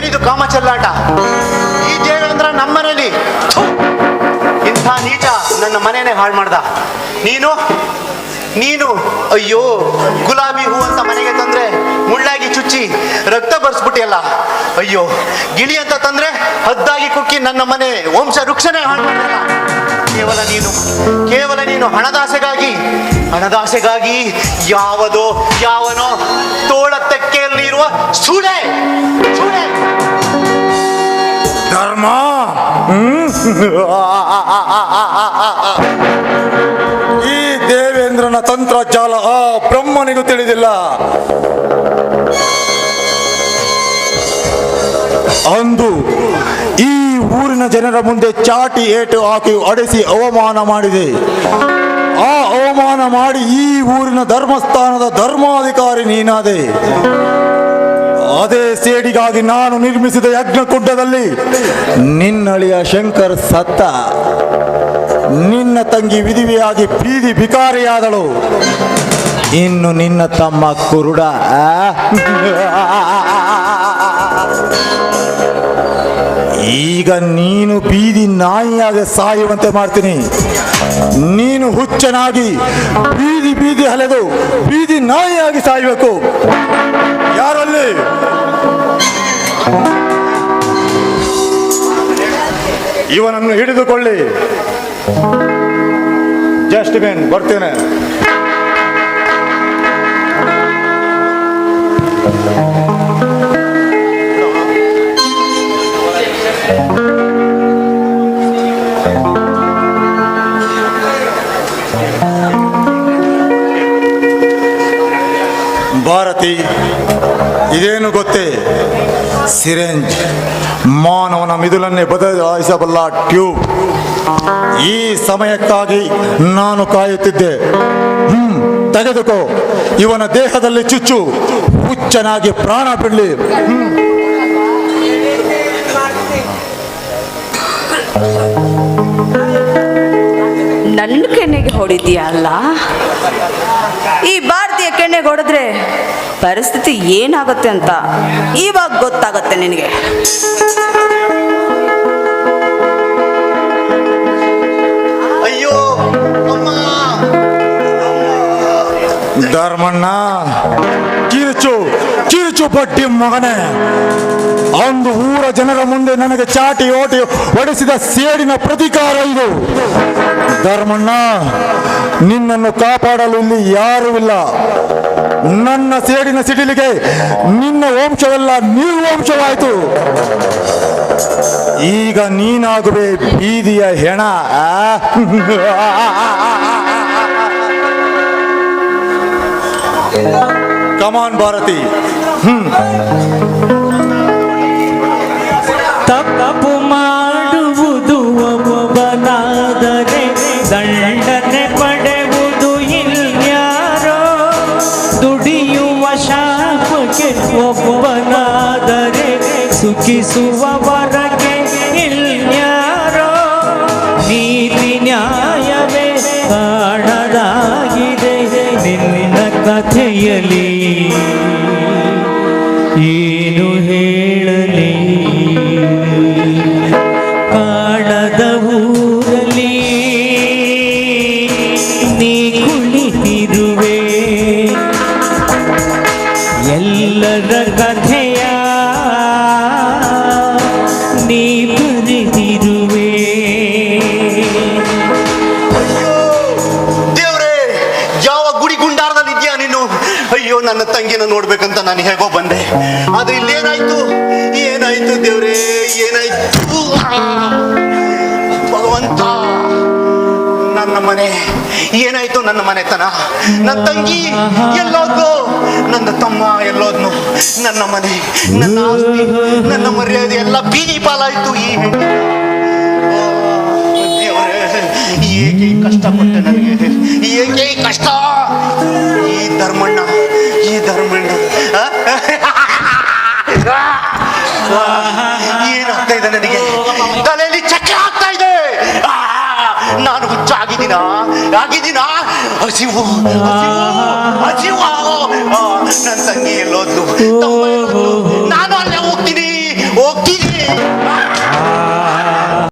ಏನಿದು ಕಾಮ ಚೆಲ್ಲಾಟ ಈ ದೇವೇಂದ್ರ ನಮ್ಮನೇಲಿ! ಇಂಥ ನೀಚ ನನ್ನ ಮನೆಯೇ ಹಾಳು ಮಾಡ್ದ. ನೀನು? ನೀನು? ಅಯ್ಯೋ, ಗುಲಾಬಿ ಹೂ ಅಂತ ಮನೆಗೆ ತಂದ್ರೆ ಮುಳ್ಳಾಗಿ ಚುಚ್ಚಿ ರಕ್ತ ಬರ್ಸ್ಬಿಟ್ಟಿಯಲ್ಲ. ಅಯ್ಯೋ, ಗಿಳಿ ಅಂತ ತಂದ್ರೆ ಹದ್ದಾಗಿ ಕುಕ್ಕಿ ನನ್ನ ಮನೆ ವಂಶ ವೃಕ್ಷನೇ ಹಾಳು ಮಾಡಲ್ಲ ಕೇವಲ ನೀನು ಕೇವಲ ನೀನು ಹಣದಾಸೆಗಾಗಿ ಹಣದಾಸೆಗಾಗಿ ಯಾವದೋ, ಯಾವನೋ ತೋಳ ತೆಕ್ಕೆಯಲ್ಲಿರುವ ಸೂಳೆ ಸೂಳೆ. ಈ ದೇವೇಂದ್ರನ ತಂತ್ರಜಾಲ ಆ ಬ್ರಹ್ಮನಿಗೂ ತಿಳಿದಿಲ್ಲ. ಅಂದು ಈ ಊರಿನ ಜನರ ಮುಂದೆ ಚಾಟಿ ಏಟು ಹಾಕಿ ಅಡಿಸಿ ಅವಮಾನ ಮಾಡಿದೆ. ಆ ಅವಮಾನ ಮಾಡಿ ಈ ಊರಿನ ಧರ್ಮಸ್ಥಾನದ ಧರ್ಮಾಧಿಕಾರಿ ನೀನಾದೆ. ಅದೇ ಸೇಡಿಗಾಗಿ ನಾನು ನಿರ್ಮಿಸಿದ ಯಜ್ಞಕುಂಡದಲ್ಲಿ ನಿನ್ನಳಿಯ ಶಂಕರ್ ಸತ್ತ. ನಿನ್ನ ತಂಗಿ ವಿಧಿವಿಯಾಗಿ ಬೀದಿ ಭಿಕಾರಿಯಾದಳು. ಇನ್ನು ನಿನ್ನ ತಮ್ಮ ಕುರುಡ? ಈಗ ನೀನು ಬೀದಿ ನಾಯಿಯಾಗಿ ಸಾಯುವಂತೆ ಮಾಡ್ತೀನಿ. ನೀನು ಹುಚ್ಚನಾಗಿ ಬೀದಿ ಬೀದಿ ಹಲೆದು ಬೀದಿ ನಾಯಿಯಾಗಿ ಸಾಯಬೇಕು. ಯಾರಲ್ಲಿ? ಇವನನ್ನು ಹಿಡಿದುಕೊಳ್ಳಿ. ಜಸ್ಟ್ ಮೇನ್ ಬರ್ತೇನೆ. ಭಾರತಿ ಇದೇನು ಗೊತ್ತೇ? ಸಿರೆಂಜ್, ಮಾನವನ ಮಿದುಲನ್ನೇ ಬದಲಾಯಿಸಬಲ್ಲ ಟ್ಯೂಬ್. ಈ ಸಮಯಕ್ಕಾಗಿ ನಾನು ಕಾಯುತ್ತಿದ್ದೆ. ಹ್ಮ್, ತೆಗೆದುಕೋ. ಇವನ ದೇಹದಲ್ಲಿ ಚುಚ್ಚು. ಹುಚ್ಚನಾಗಿ ಪ್ರಾಣ ಬಿಡಲಿ. ನನ್ನ ಕೆನ್ನೆಗೆ ಹೊಡಿದೀಯಾ ಅಲ್ಲ ಈ ಭಾರತೀಯ ಕೆನ್ನೆಗೆ ಹೊಡೆದ್ರೆ ಪರಿಸ್ಥಿತಿ ಏನಾಗುತ್ತೆ ಅಂತ ಇವಾಗ ಗೊತ್ತಾಗುತ್ತೆ ನಿನಗೆ. ಅಯ್ಯೋ ಅಮ್ಮ. ಧರ್ಮಣ್ಣ ಕಿರುಚು ಕಿರುಚು ಪಟ್ಟಿ ಮಗನೇ. ಒಂದು ಊರ ಜನರ ಮುಂದೆ ನನಗೆ ಚಾಟಿ ಓಟಿ ಹೊಡೆಸಿದ ಸೇಡಿನ ಪ್ರತಿಕಾರ ಇದು. ಧರ್ಮಣ್ಣ, ನಿನ್ನನ್ನು ಕಾಪಾಡಲು ಇಲ್ಲಿ ಯಾರೂ ಇಲ್ಲ. ನನ್ನ ಸೇಡಿನ ಸಿಡಿಲಿಗೆ ನಿನ್ನ ವಂಶವೆಲ್ಲ ನಿರ್ವಂಶವಾಯಿತು. ಈಗ ನೀನಾಗುವೆ ಬೀದಿಯ ಹೆಣ? Come on Bharathi. ತಪ್ಪು ಮಾಡುವುದು ಸುಖಿಸುವವರಗೆ ಇಲ್ಯಾರೋ ನೀತಿ ನ್ಯಾಯವೇ ಕಾಣದಾಗಿದೆ ನಿನ್ನ ಕಥೆಯಲ್ಲಿ. ಏನು ಹೇಳಲಿ? ಕಾಣದ ನೀ ಕುಳಿತಿರುವೆ. ಎಲ್ಲರ ಕಥೆಯ ನನ್ನ ತಂಗಿನ ನೋಡ್ಬೇಕಂತ ನಾನು ಹೇಗೋ ಬಂದೆ. ಆದ್ರೆ ಇಲ್ಲಿ ಏನಾಯ್ತು ದೇವ್ರೇ, ಏನಾಯ್ತು? ಭಗವಂತ, ನನ್ನ ಮನೆ, ಏನಾಯ್ತು ನನ್ನ ಮನೆತನ? ನನ್ನ ತಂಗಿ ಎಲ್ಲೋದ್ಲು, ನನ್ನ ತಮ್ಮ ಎಲ್ಲೋದ್ನು ನನ್ನ ಮನೆ, ನನ್ನ ಆಸ್ತಿ, ನನ್ನ ಮರ್ಯಾದೆ ಎಲ್ಲ ಬೀದಿ ಪಾಲಾಯ್ತು ಈ ಏಕೆ ಕಷ್ಟ ಕೊಟ್ಟೆ ನನಗೆ? ಏಕೆ ಕಷ್ಟ? ಈ ಧರ್ಮಣ್ಣ ಈ ಧರ್ಮಣ್ಣ ಆ? ಏನಾಗ್ತಾ ಇದೆ ನನಗೆ ತಲೆಯಲ್ಲಿ ಚಕ್ರ ಆಗ್ತಾ ಇದೆ ಆ, ನಾನು ಹುಚ್ಚ ಆಗಿದ್ದೀನ ಆಗಿದ್ದೀನ ಹಸಿವು ಹಸಿವು ಹಸಿವು ಆ, ನನ್ನ ತಂಗಿ ಎಲ್ಲೋದ್ಲು ತಮ್ಮ ಎಲ್ಲೋದ್ಲು? ನಾನು ಅಲ್ಲೇ ಹೋಗ್ತೀನಿ ಆ!